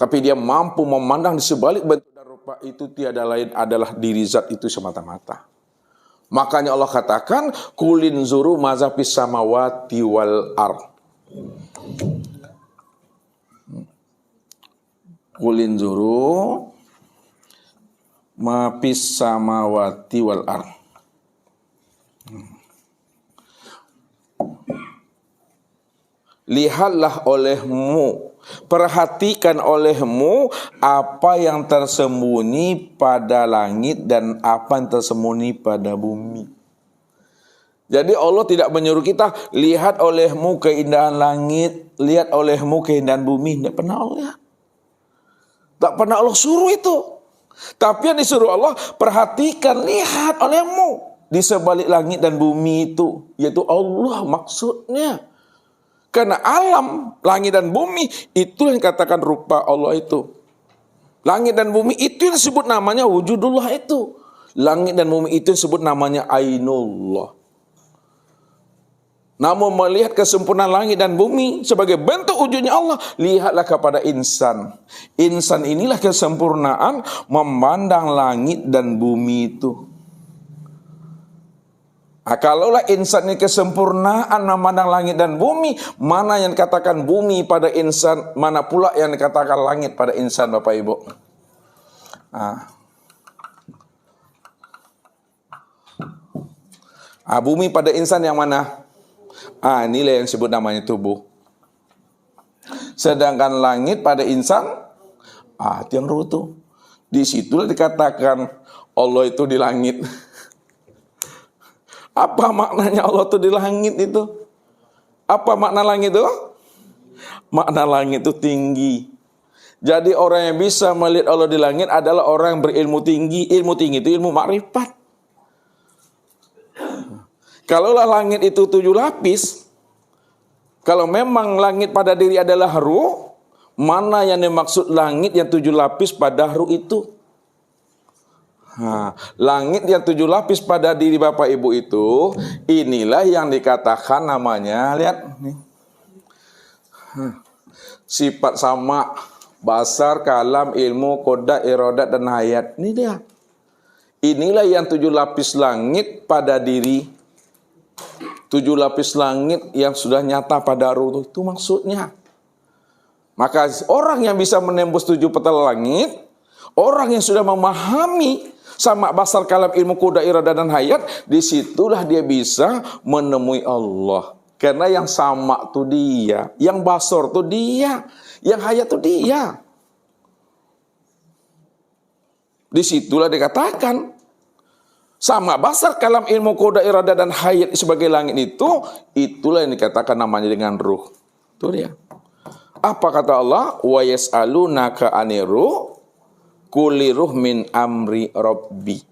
Tapi dia mampu memandang di sebalik bentuk dan rupa itu tiada lain adalah diri zat itu semata-mata. Makanya Allah katakan, kulin zuru mazapis samawati wal ar. Kulin zuru mapis samawati wal ar. Lihatlah olehmu Perhatikan olehmu apa yang tersembunyi pada langit dan apa yang tersembunyi pada bumi. Jadi Allah tidak menyuruh kita lihat olehmu keindahan langit, lihat olehmu keindahan bumi. Tidak pernah Allah. Tak pernah Allah suruh itu. Tapi yang disuruh Allah perhatikan, lihat olehmu di sebalik langit dan bumi itu, yaitu Allah maksudnya. Karena alam, langit dan bumi, itu yang katakan rupa Allah itu. Langit dan bumi itu yang disebut namanya wujudullah itu. Langit dan bumi itu yang disebut namanya ainullah. Namun melihat kesempurnaan langit dan bumi sebagai bentuk wujudnya Allah, lihatlah kepada insan. Insan inilah kesempurnaan memandang langit dan bumi itu. Nah, kalaulah insan ini kesempurnaan memandang langit dan bumi, mana yang dikatakan bumi pada insan, mana pula yang dikatakan langit pada insan Bapak Ibu? Nah. Ah, bumi pada insan yang mana? Ah, nilai yang disebut namanya tubuh. Sedangkan langit pada insan, ah, itu yang rutuh. Di situlah dikatakan Allah itu di langit. Apa maknanya Allah itu di langit itu? Apa makna langit itu? Makna langit itu tinggi. Jadi orang yang bisa melihat Allah di langit adalah orang yang berilmu tinggi. Ilmu tinggi itu ilmu makrifat. Kalaulah langit itu tujuh lapis, kalau memang langit pada diri adalah ruh, mana yang dimaksud langit yang tujuh lapis pada ruh itu? Langit yang tujuh lapis pada diri Bapak Ibu itu, inilah yang dikatakan namanya, lihat nih. Sifat sama, basar, kalam, ilmu, koda, irodat, dan hayat. Ini dia. Inilah yang tujuh lapis langit pada diri. Tujuh lapis langit yang sudah nyata pada ruh itu maksudnya. Maka orang yang bisa menembus tujuh petal langit, orang yang sudah memahami sama basar kalam ilmu kuda irada dan hayat, di situlah dia bisa menemui Allah. Karena yang sama tuh dia, yang basor tuh dia, yang hayat tuh dia. Di situlah dikatakan sama basar kalam ilmu kuda irada dan hayat sebagai langit itu, itulah yang dikatakan namanya dengan ruh. Itu dia. Apa kata Allah? Wa yas'alunaka aniruh kuliruh min amri robbi.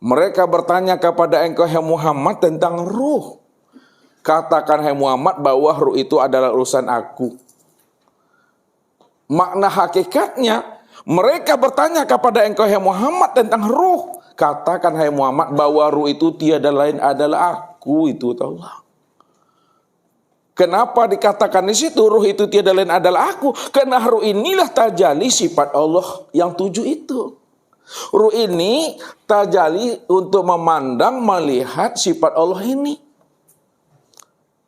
Mereka bertanya kepada engkau hai Muhammad tentang ruh. Katakan hai Muhammad bahwa ruh itu adalah urusan aku. Makna hakikatnya mereka bertanya kepada engkau hai Muhammad tentang ruh. Katakan hai Muhammad bahwa ruh itu tiada lain adalah aku itu Allah. Kenapa dikatakan di situ ruh itu tiada lain adalah aku? Karena ruh inilah tajali sifat Allah yang tujuh itu. Ruh ini tajali untuk memandang, melihat sifat Allah ini.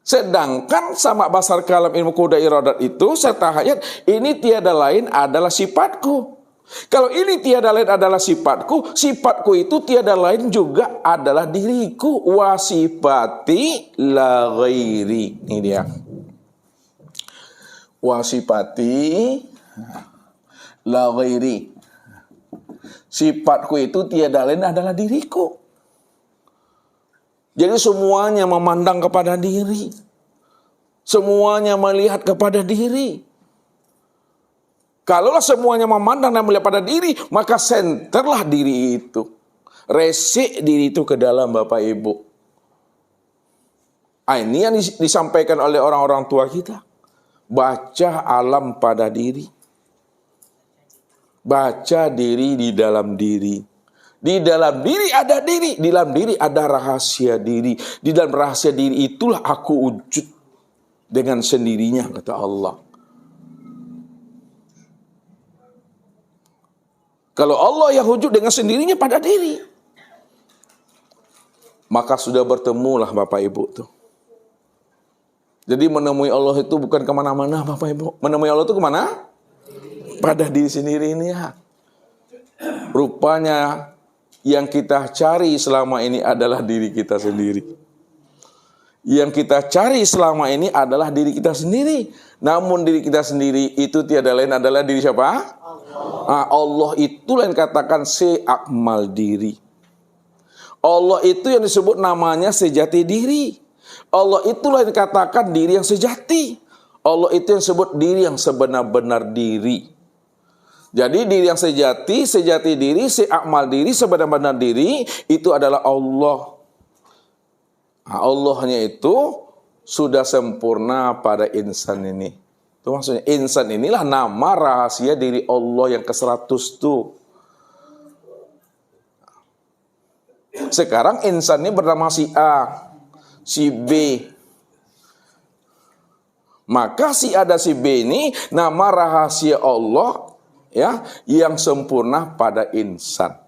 Sedangkan sama basar kalam ilmu kuda iradat itu serta hayat ini tiada lain adalah sifatku. Kalau ini tiada lain adalah sifatku, sifatku itu tiada lain juga adalah diriku. Wasifati la ghairi. Ini dia. Wasifati la ghairi. Sifatku itu tiada lain adalah diriku. Jadi semuanya memandang kepada diri. Semuanya melihat kepada diri. Kalaulah semuanya memandang dan melihat pada diri, maka senterlah diri itu. Resik diri itu ke dalam Bapak Ibu. Ah, ini yang disampaikan oleh orang-orang tua kita. Baca alam pada diri. Baca diri di dalam diri. Di dalam diri ada diri, di dalam diri ada rahasia diri. Di dalam rahasia diri itulah aku wujud dengan sendirinya kata Allah. Kalau Allah yang wujud dengan sendirinya pada diri. Maka sudah bertemulah Bapak Ibu tuh. Jadi menemui Allah itu bukan ke mana-mana Bapak Ibu. Menemui Allah itu ke mana? Pada diri sendiri ini ya. Rupanya yang kita cari selama ini adalah diri kita sendiri. Yang kita cari selama ini adalah diri kita sendiri. Namun diri kita sendiri itu tiada lain adalah diri siapa? Nah, Allah itulah yang katakan seakmal diri. Allah itu yang disebut namanya sejati diri. Allah itulah yang dikatakan diri yang sejati. Allah itu yang disebut diri yang sebenar-benar diri. Jadi diri yang sejati, sejati diri, seakmal diri, sebenar-benar diri itu adalah Allah. Nah, Allahnya itu sudah sempurna pada insan ini. Itu maksudnya insan inilah nama rahasia diri Allah yang ke-100 tuh. Sekarang insan ini bernama si A, si B. Maka si A dan si B ini nama rahasia Allah ya yang sempurna pada insan.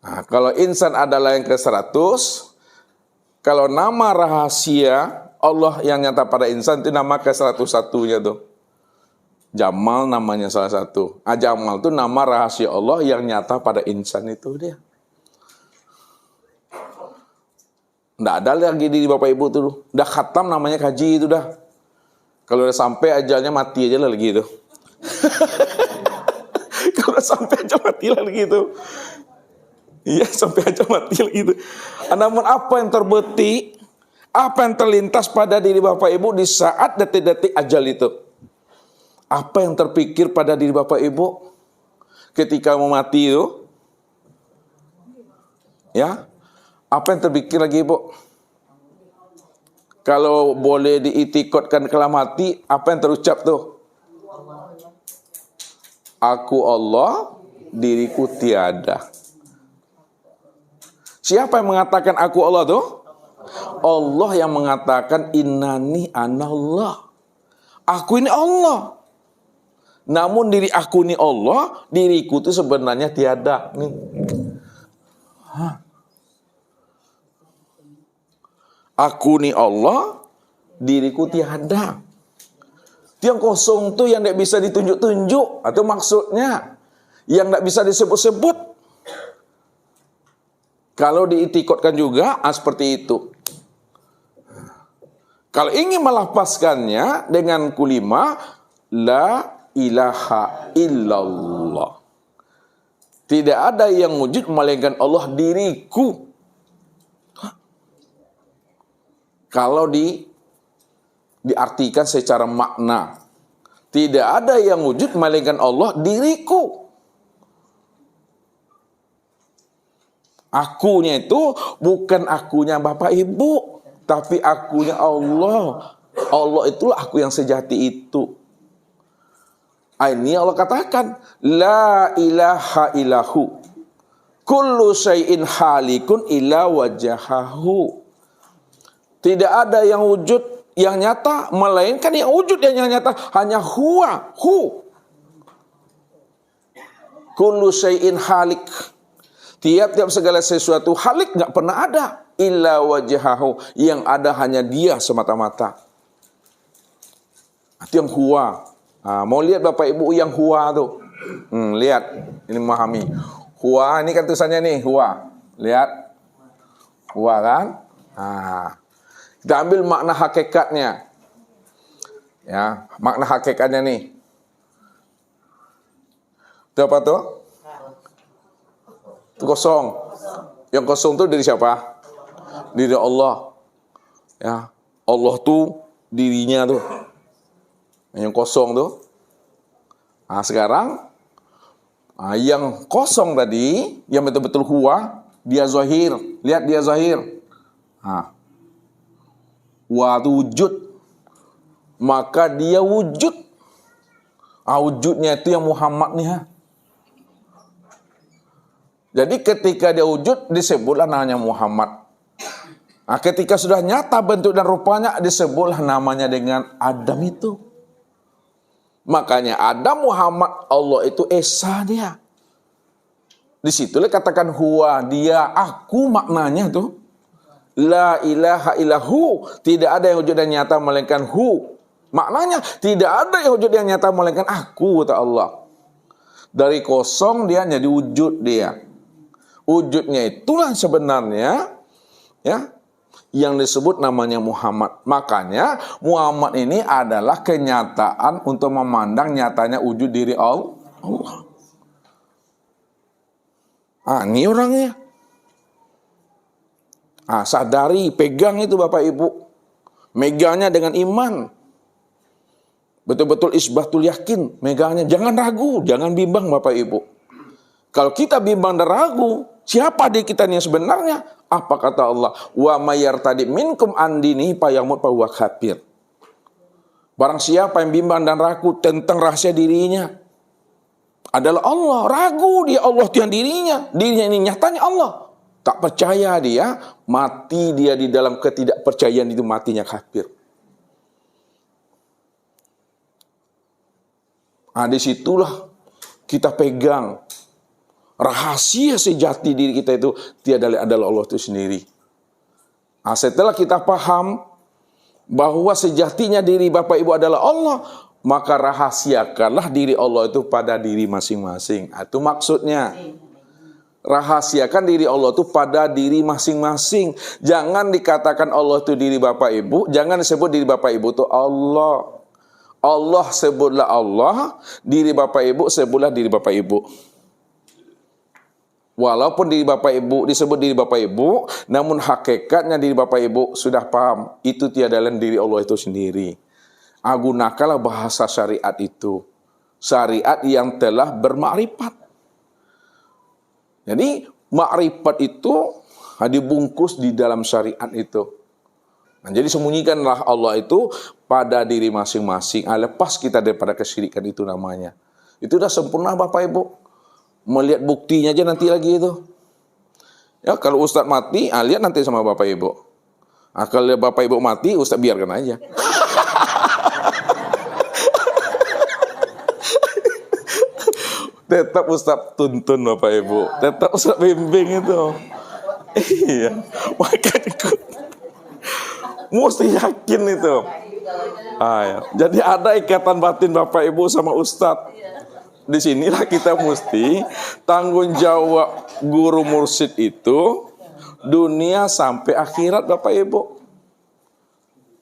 Nah, kalau insan adalah yang ke-100, kalau nama rahasia Allah yang nyata pada insan itu nama ke satu satunya tuh. Jamal namanya salah satu. Ah, Jamal itu nama rahasia Allah yang nyata pada insan itu dia. Nggak ada lagi di Bapak Ibu tuh. Udah khatam namanya kaji itu dah. Kalau udah sampai ajalnya mati aja lah lagi itu. Kalau udah sampai aja mati lagi itu. Iya sampai aja mati gitu. Namun apa yang terbetik, apa yang terlintas pada diri Bapak Ibu di saat detik-detik ajal itu? Apa yang terpikir pada diri Bapak Ibu ketika mau mati itu? Ya, apa yang terpikir lagi Ibu? Kalau boleh diitikotkan kalau mati, apa yang terucap tuh? Aku Allah, diriku tiada. Siapa yang mengatakan aku Allah tuh? Allah yang mengatakan innani anallah. Aku ini Allah. Namun diri aku ini Allah, diriku itu sebenarnya tiada nih. Aku ini Allah, diriku tiada. Yang kosong tuh yang tidak bisa ditunjuk-tunjuk atau maksudnya yang tidak bisa disebut-sebut. Kalau diitikotkan juga ah, seperti itu. Kalau ingin melafazkannya dengan kulima la ilaha illallah. Tidak ada yang wujud melainkan Allah diriku. Kalau di diartikan secara makna, tidak ada yang wujud melainkan Allah diriku. Akunya itu bukan akunya Bapak Ibu, tapi akunya Allah. Allah itulah aku yang sejati itu. Ah, ini Allah katakan, La ilaha ilahu. Kullu syai'in halikun ila wajahahu. Tidak ada yang wujud yang nyata, melainkan yang wujud yang nyata hanya huwa, hu. Kullu syai'in halik. Tiap-tiap segala sesuatu halik nggak pernah ada. Illa wajahahu. Yang ada hanya dia semata-mata. Itu yang huwa. Nah, mau lihat Bapak Ibu yang huwa tuh. Hmm, lihat. Ini memahami. Huwa, ini kan tulisannya nih. Huwa. Lihat. Huwa kan. Nah, kita ambil makna hakikatnya. Ya, makna hakikatnya nih. Itu apa tuh? Kosong. Yang kosong itu dari siapa? Dari Allah. Ya, Allah tuh dirinya tuh. Yang kosong tuh. Nah, sekarang nah, yang kosong tadi, yang betul-betul huwa, dia zahir. Lihat dia zahir. Nah, wa wujud. Maka dia wujud. Ah, wujudnya itu yang Muhammad nih ha. Jadi ketika dia wujud disebutlah namanya Muhammad. Nah, ketika sudah nyata bentuk dan rupanya disebutlah namanya dengan Adam itu. Makanya Adam Muhammad Allah itu Esa dia. Di situlah katakan huwa dia aku maknanya tuh. La ilaha illahu. Tidak ada yang wujud dan nyata melainkan hu. Maknanya tidak ada yang wujud yang nyata melainkan aku kata Allah. Dari kosong dia jadi wujud dia. Wujudnya itulah sebenarnya ya yang disebut namanya Muhammad. Makanya Muhammad ini adalah kenyataan untuk memandang nyatanya wujud diri Allah. Ah, ini orangnya. Ah, sadari, pegang itu Bapak Ibu. Meganya dengan iman. Betul-betul isbatul yakin, meganya. Jangan ragu, jangan bimbang Bapak Ibu. Kalau kita bimbang dan ragu, siapa di kita yang sebenarnya? Apa kata Allah? Wa mayar tadi minkum andini payamut bahwa kafir. Barang siapa yang bimbang dan ragu tentang rahasia dirinya, adalah Allah. Ragu dia Allah Tuhan dirinya. Dirinya ini nyatanya Allah. Tak percaya dia, mati dia di dalam ketidakpercayaan itu matinya kafir. Nah, di situlah kita pegang rahasia sejati diri kita itu tiada adalah Allah itu sendiri. Nah, setelah kita paham bahwa sejatinya diri Bapak Ibu adalah Allah, maka rahasiakanlah diri Allah itu pada diri masing-masing. Ah, itu maksudnya. Rahasiakan diri Allah itu pada diri masing-masing. Jangan dikatakan Allah itu diri Bapak Ibu, jangan disebut diri Bapak Ibu itu Allah. Allah sebutlah Allah, diri Bapak Ibu sebutlah diri Bapak Ibu. Walaupun diri Bapak Ibu disebut diri Bapak Ibu, namun hakikatnya diri Bapak Ibu sudah paham, itu tiada lain diri Allah itu sendiri. Agunakalah bahasa syariat itu. Syariat yang telah bermakrifat. Jadi makrifat itu dibungkus di dalam syariat itu. Nah, jadi sembunyikanlah Allah itu pada diri masing-masing. Ah, lepas kita daripada kesyirikan itu namanya. Itu sudah sempurna Bapak Ibu. Melihat buktinya aja nanti lagi itu. Ya kalau Ustadz mati, ah, lihat nanti sama Bapak Ibu. Ah, kalau Bapak Ibu mati, Ustadz biarkan aja. Tetap Ustaz tuntun Bapak Ibu. Tetap Ustaz bimbing itu. iya. Makanya mesti yakin itu. Ah, ya. Jadi ada ikatan batin Bapak Ibu sama Ustadz. Di sinilah kita mesti tanggung jawab guru mursid itu dunia sampai akhirat Bapak Ibu.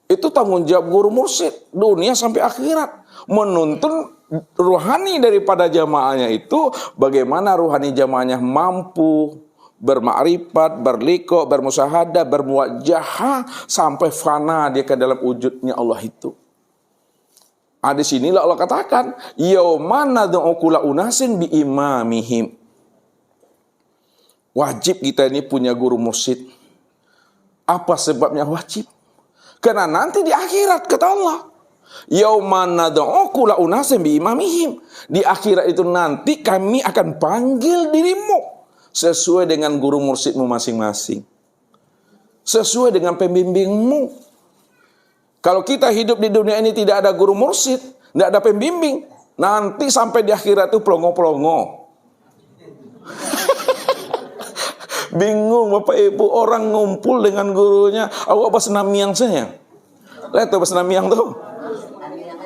Itu tanggung jawab guru mursid dunia sampai akhirat menuntun ruhani daripada jamaahnya itu bagaimana ruhani jamaahnya mampu bermakrifat, berliko, bermusahadah, bermuwajahah sampai fana dia ke dalam wujudnya Allah itu. Ah, di sinilah Allah katakan, "Yaumana kula unasin bi imamihim." Wajib kita ini punya guru mursyid. Apa sebabnya wajib? Karena nanti di akhirat kata Allah, Yauman nad'u kula unasim bi imamihim. Di akhirat itu nanti kami akan panggil dirimu sesuai dengan guru mursidmu masing-masing. Sesuai dengan pembimbingmu. Kalau kita hidup di dunia ini tidak ada guru mursid, tidak ada pembimbing, nanti sampai di akhirat itu pelongo-pelongo. Bingung Bapak Ibu orang ngumpul dengan gurunya. Awak apa senamiang saya? Lihat tuh senamiang tuh.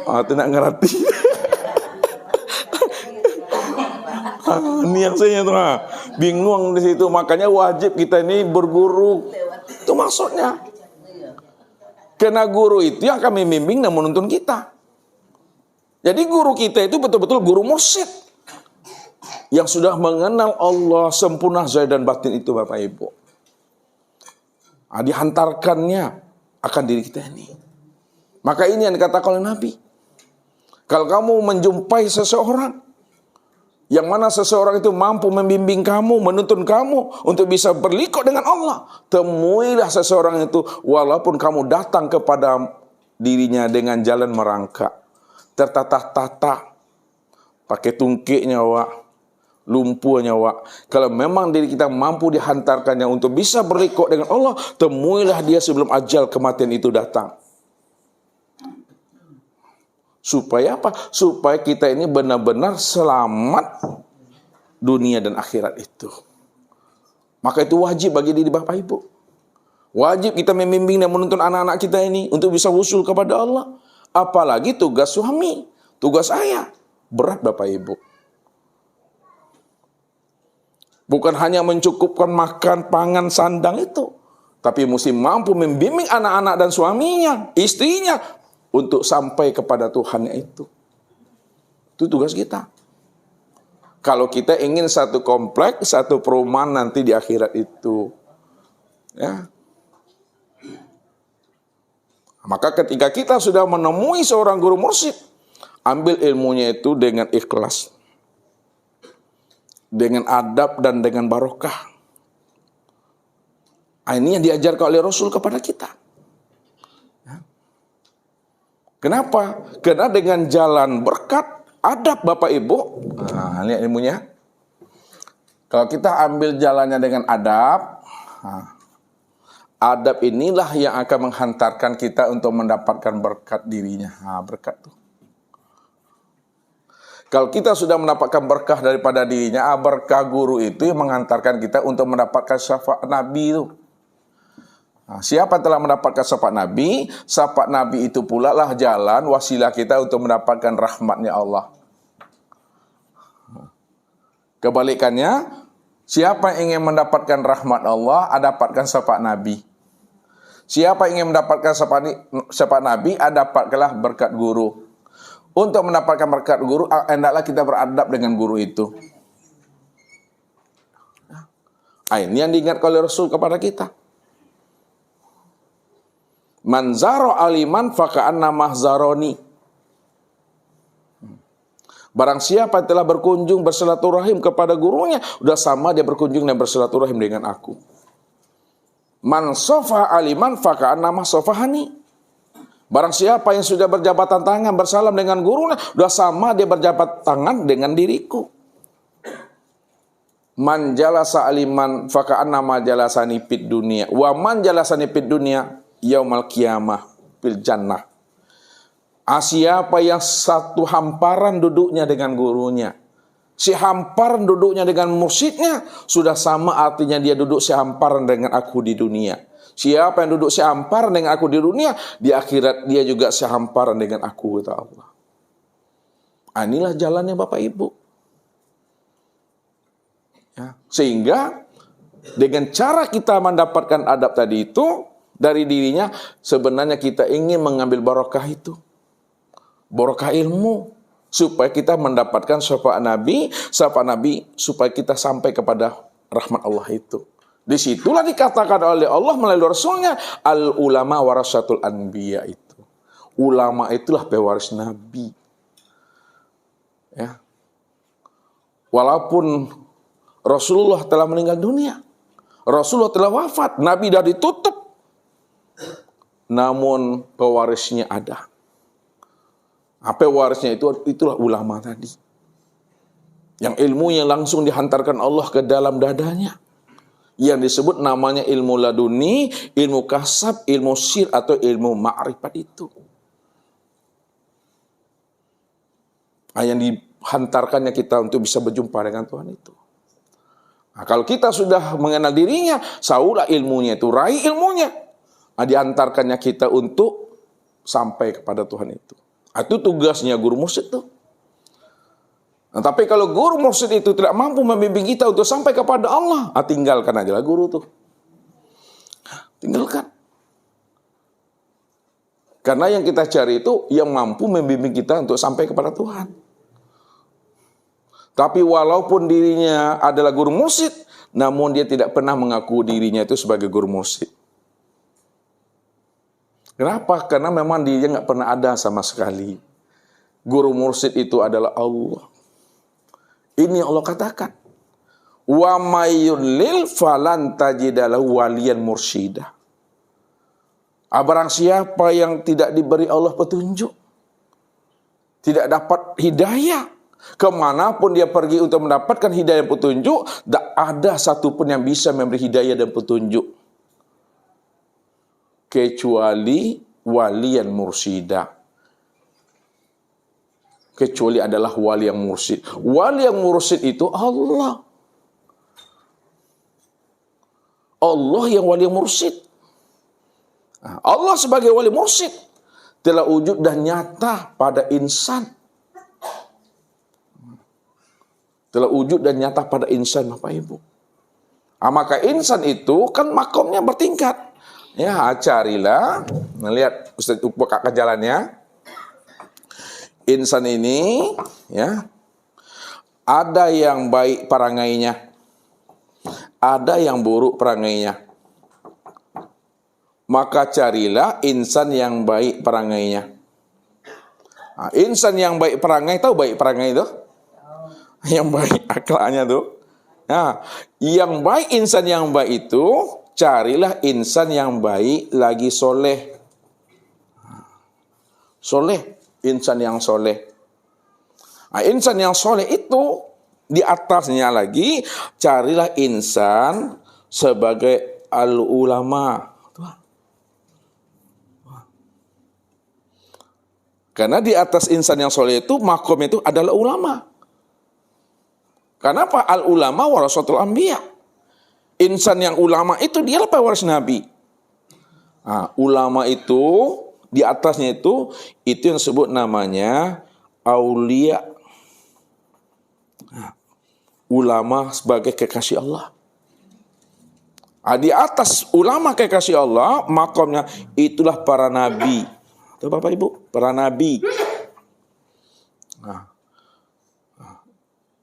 Ah, tidak ngerti. ah, niatnya tuh ah. bingung di situ makanya wajib kita ini berguru itu maksudnya karena guru itu yang kami bimbing dan menuntun kita. Jadi guru kita itu betul-betul guru mursyid. Yang sudah mengenal Allah sempurna zahir dan batin itu Bapak Ibu. Nah, dihantarkannya akan diri kita ini. Maka ini yang dikatakan oleh Nabi. Kalau kamu menjumpai seseorang yang mana seseorang itu mampu membimbing kamu, menuntun kamu untuk bisa berlikut dengan Allah. Temuilah seseorang itu walaupun kamu datang kepada dirinya dengan jalan merangkak. Tertata-tata. Pakai tungkiknya, Wak. Lumpuhnya, Wak. Kalau memang diri kita mampu dihantarkannya untuk bisa berlikut dengan Allah, temuilah dia sebelum ajal kematian itu datang. Supaya apa? Supaya kita ini benar-benar selamat dunia dan akhirat itu. Maka itu wajib bagi diri Bapak Ibu. Wajib kita membimbing dan menuntun anak-anak kita ini untuk bisa usul kepada Allah. Apalagi tugas suami, tugas ayah. Berat Bapak Ibu. Bukan hanya mencukupkan makan, pangan, sandang itu. Tapi mesti mampu membimbing anak-anak dan suaminya, istrinya. Untuk sampai kepada Tuhan itu. Itu tugas kita. Kalau kita ingin satu kompleks, satu perumahan nanti di akhirat itu. Ya. Maka ketika kita sudah menemui seorang guru mursyid, ambil ilmunya itu dengan ikhlas dengan adab dan dengan barokah. Ah, ini yang diajarkan oleh Rasul kepada kita. Kenapa? Karena dengan jalan berkat, adab Bapak Ibu, nah, lihat ilmunya. Kalau kita ambil jalannya dengan adab, nah, adab inilah yang akan menghantarkan kita untuk mendapatkan berkat dirinya. Nah, berkat tuh. Kalau kita sudah mendapatkan berkah daripada dirinya, ah, berkah guru itu yang mengantarkan kita untuk mendapatkan syafaat Nabi itu. Nah, siapa telah mendapatkan syafaat Nabi? Syafaat Nabi itu pula lah jalan wasilah kita untuk mendapatkan rahmatnya Allah. Kebalikannya, siapa yang ingin mendapatkan rahmat Allah, dapatkan syafaat Nabi. Siapa ingin mendapatkan syafaat Nabi, dapatkanlah berkat guru. Untuk mendapatkan berkat guru, ah, hendaklah kita beradab dengan guru itu. Ah, ini yang diingat oleh Rasul kepada kita. Manzaro aliman faka'an nama zaroni. Barang siapa yang telah berkunjung bersilaturahim kepada gurunya, udah sama dia berkunjung dan bersilaturahim dengan aku. Man sofa aliman faka'an nama sofahani. Barang siapa yang sudah berjabatan tangan bersalam dengan gurunya, sudah sama dia berjabat tangan dengan diriku. Man jalasa aliman faka'an nama jalasani dunia. Wa man jalasani dunia yaumal kiamah fil jannah. Ah, siapa yang satu hamparan duduknya dengan gurunya. Si hamparan duduknya dengan mursyidnya. Sudah sama artinya dia duduk si hamparan dengan aku di dunia. Siapa yang duduk sehamparan dengan aku di dunia, di akhirat dia juga sehamparan dengan aku, kata Allah. Ah, inilah jalannya Bapak Ibu. Ya, sehingga dengan cara kita mendapatkan adab tadi itu, dari dirinya, sebenarnya kita ingin mengambil barokah itu. Barokah ilmu. Supaya kita mendapatkan syafaat Nabi, syafaat Nabi, supaya kita sampai kepada rahmat Allah itu. Di situlah dikatakan oleh Allah melalui Rasulnya al ulama warasatul anbiya itu. Ulama itulah pewaris Nabi. Ya. Walaupun Rasulullah telah meninggal dunia, Rasulullah telah wafat, Nabi sudah ditutup, namun pewarisnya ada. Apa pewarisnya itu? Itulah ulama tadi. Yang ilmunya langsung dihantarkan Allah ke dalam dadanya yang disebut namanya ilmu laduni, ilmu kasab, ilmu sir atau ilmu ma'rifat itu. Nah, yang dihantarkannya kita untuk bisa berjumpa dengan Tuhan itu. Nah, kalau kita sudah mengenal dirinya, saulah ilmunya itu, raih ilmunya. Nah, diantarkannya kita untuk sampai kepada Tuhan itu. Nah, itu tugasnya guru musik itu. Nah, tapi kalau guru mursyid itu tidak mampu membimbing kita untuk sampai kepada Allah, ah, tinggalkan aja lah guru tuh. Tinggalkan. Karena yang kita cari itu yang mampu membimbing kita untuk sampai kepada Tuhan. Tapi walaupun dirinya adalah guru mursyid, namun dia tidak pernah mengaku dirinya itu sebagai guru mursyid. Kenapa? Karena memang dia nggak pernah ada sama sekali. Guru mursyid itu adalah Allah. Ini Allah katakan. Wa mayyulil falan tajidalahu waliyan mursyida. Ah, barang siapa yang tidak diberi Allah petunjuk, tidak dapat hidayah, ke mana pun dia pergi untuk mendapatkan hidayah dan petunjuk, tak ada satupun yang bisa memberi hidayah dan petunjuk. Kecuali walian mursida. kecuali adalah wali yang mursyid. Wali yang mursyid itu Allah. Allah yang wali yang mursyid. Nah, Allah sebagai wali mursyid telah wujud dan nyata pada insan. Telah wujud dan nyata pada insan Bapak Ibu. Nah, maka insan itu kan makomnya bertingkat. Ya, carilah. Melihat Ustaz buka jalannya. Insan ini ya ada yang baik perangainya ada yang buruk perangainya. Maka carilah insan yang baik perangainya. Nah, insan yang baik perangai tahu baik perangai itu? Yang baik akalnya tuh. Nah, yang baik insan yang baik itu carilah insan yang baik lagi soleh. Soleh, insan yang soleh. Nah, insan yang soleh itu di atasnya lagi carilah insan sebagai al ulama. Karena di atas insan yang soleh itu makom itu adalah ulama. Kenapa al ulama warasatul anbiya? Insan yang ulama itu dia pewaris nabi. Nah, ulama itu di atasnya itu itu yang disebut namanya aulia ulama sebagai kekasih Allah. Nah, di atas ulama kekasih Allah, makomnya itulah para nabi. Itu Bapak Ibu, para nabi. Nah,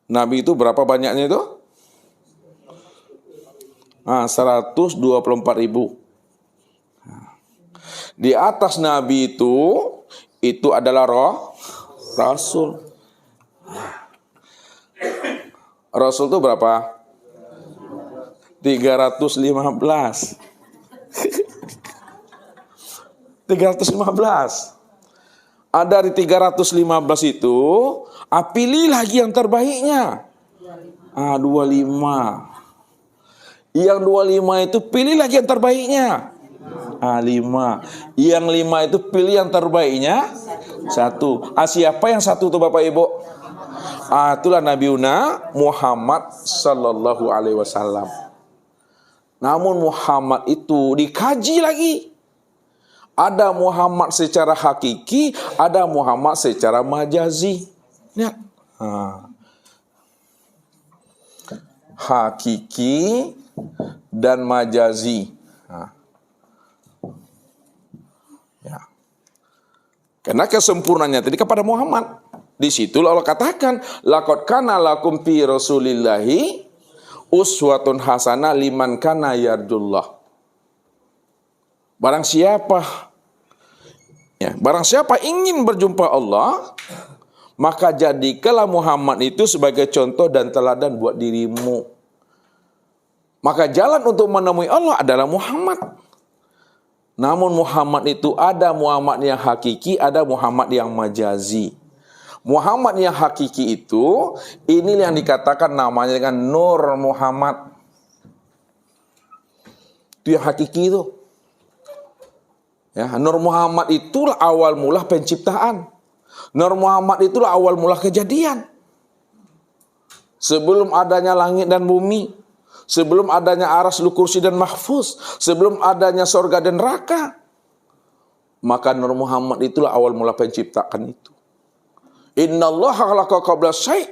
nabi itu berapa banyaknya itu? Nah, 124 ribu. di atas nabi itu, itu adalah roh, rasul. Rasul itu berapa? 315. 315. Ada di 315 itu, ah, pilih lagi yang terbaiknya. Ah, 25. Yang 25 itu pilih lagi yang terbaiknya. Ah, 5. Yang 5 itu pilih yang terbaiknya. Satu. Ah, siapa yang satu tuh Bapak Ibu? Ah, itulah Nabi Una Muhammad Sallallahu Alaihi Wasallam. Namun Muhammad itu dikaji lagi. Ada Muhammad secara hakiki, ada Muhammad secara majazi. Lihat. Ah. Hakiki dan majazi. Ah. Ya. Karena kesempurnaannya tadi kepada Muhammad. Di situ Allah katakan, lakot kana lakum fi rasulillahi uswatun hasanah liman kana yardullah. Barang siapa ya, barang siapa ingin berjumpa Allah, maka jadikanlah Muhammad itu sebagai contoh dan teladan buat dirimu. Maka jalan untuk menemui Allah adalah Muhammad. Namun Muhammad itu ada Muhammad yang hakiki, ada Muhammad yang majazi. Muhammad yang hakiki itu ini yang dikatakan namanya dengan Nur Muhammad. Itu yang hakiki itu. Ya, Nur Muhammad itulah awal mula penciptaan. Nur Muhammad itulah awal mula kejadian. Sebelum adanya langit dan bumi, sebelum adanya aras lukursi dan mahfuz, sebelum adanya sorga dan neraka, maka Nur Muhammad itulah awal mula penciptaan itu. Inna Allah khalaqa qabla syai'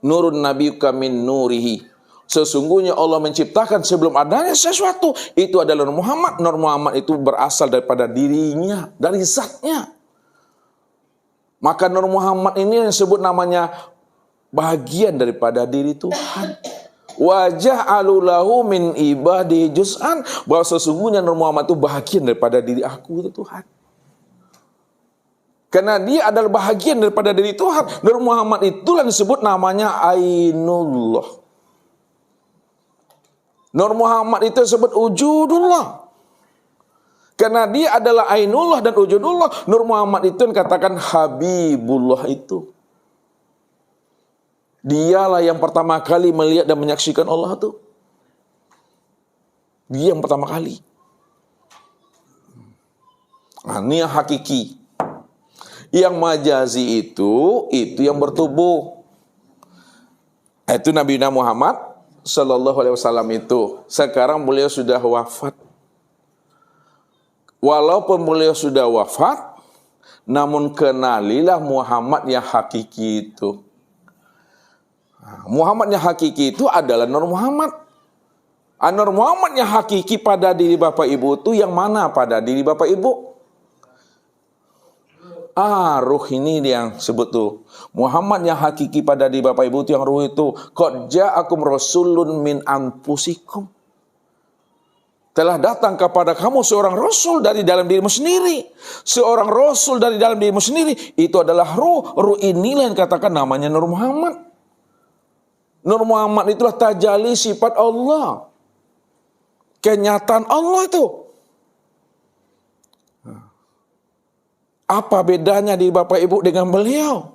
nurun nabiyuka nurihi. Sesungguhnya Allah menciptakan sebelum adanya sesuatu. Itu adalah Nur Muhammad. Nur Muhammad itu berasal daripada dirinya, dari zatnya. Maka Nur Muhammad ini yang disebut namanya bagian daripada diri Tuhan. Wajah alulahu min ibadi juz'an. Bahwa sesungguhnya Nur Muhammad itu bagian daripada diri aku itu Tuhan. Karena dia adalah bahagian daripada diri Tuhan. Nur Muhammad itulah disebut namanya Ainullah. Nur Muhammad itu disebut wujudullah. Karena dia adalah Ainullah dan wujudullah. Nur Muhammad itu yang katakan Habibullah itu. Dialah yang pertama kali melihat dan menyaksikan Allah itu. Dia yang pertama kali. Nah, ini yang hakiki. Yang majazi itu itu yang bertubuh. Itu Nabi Muhammad Sallallahu Alaihi Wasallam itu. Sekarang beliau sudah wafat. Walaupun beliau sudah wafat, namun kenalilah Muhammad yang hakiki itu. Muhammad yang hakiki itu adalah Nur Muhammad. Nur Muhammad yang hakiki pada diri Bapak Ibu itu yang mana pada diri Bapak Ibu? Ah, ruh ini yang sebut tuh. Muhammad yang hakiki pada diri Bapak Ibu itu yang ruh itu. Qad ja'akum rasulun min anfusikum. Telah datang kepada kamu seorang rasul dari dalam dirimu sendiri. Seorang rasul dari dalam dirimu sendiri. Itu adalah ruh. Ruh inilah yang katakan namanya Nur Muhammad. Nur Muhammad itulah tajali sifat Allah. Kenyataan Allah itu. Apa bedanya di Bapak Ibu dengan beliau?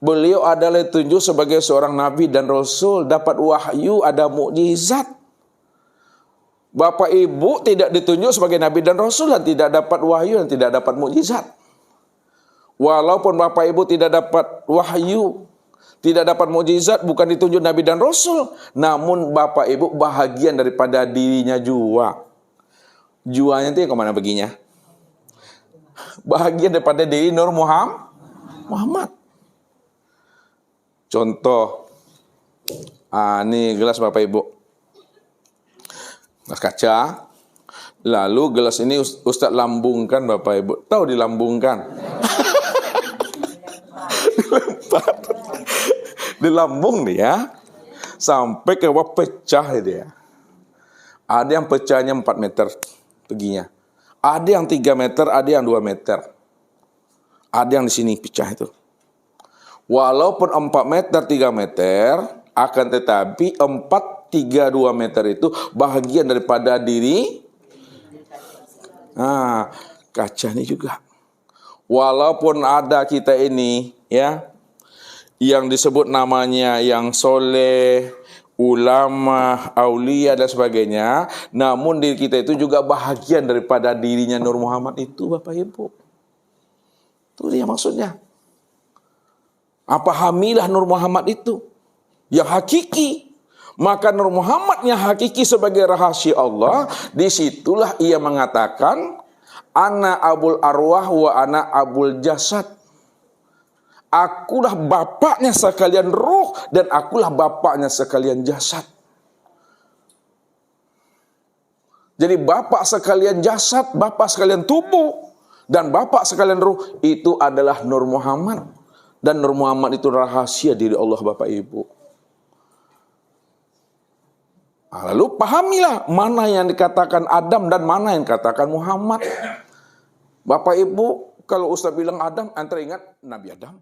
Beliau adalah ditunjuk sebagai seorang nabi dan rasul, dapat wahyu, ada mukjizat. Bapak Ibu tidak ditunjuk sebagai nabi dan rasul dan tidak dapat wahyu dan tidak dapat mukjizat. Walaupun Bapak Ibu tidak dapat wahyu, tidak dapat mukjizat, bukan ditunjuk nabi dan rasul, namun Bapak Ibu bahagian daripada dirinya jua. Juanya itu yang ke mana baginya? Bahagian daripada diri Nur Muhammad. Muhammad. Contoh, ah, ini gelas Bapak Ibu. Gelas kaca. Lalu gelas ini Ustaz lambungkan Bapak Ibu. Tahu dilambungkan? Dilambung dia sampai ke bawah pecah dia. Ada yang pecahnya 4 meter peginya. Ada yang 3 meter, ada yang 2 meter. Ada yang di sini pecah itu. Walaupun 4 meter, 3 meter, akan tetapi 4, 3, 2 meter itu bahagian daripada diri. Nah, kaca ini juga. Walaupun ada kita ini, ya, yang disebut namanya yang soleh, ulama, aulia dan sebagainya, namun diri kita itu juga bahagian daripada dirinya Nur Muhammad itu Bapak Ibu. Itu dia maksudnya. Apa hamilah Nur Muhammad itu? Yang hakiki. Maka Nur Muhammad yang hakiki sebagai rahasia Allah, di situlah ia mengatakan, Ana abul arwah wa ana abul jasad. Akulah bapaknya sekalian roh dan akulah bapaknya sekalian jasad. Jadi bapak sekalian jasad, bapak sekalian tubuh, dan bapak sekalian roh itu adalah Nur Muhammad. Dan Nur Muhammad itu rahasia diri Allah Bapak Ibu. Lalu pahamilah mana yang dikatakan Adam dan mana yang dikatakan Muhammad. Bapak Ibu, kalau Ustaz bilang Adam, antara ingat Nabi Adam.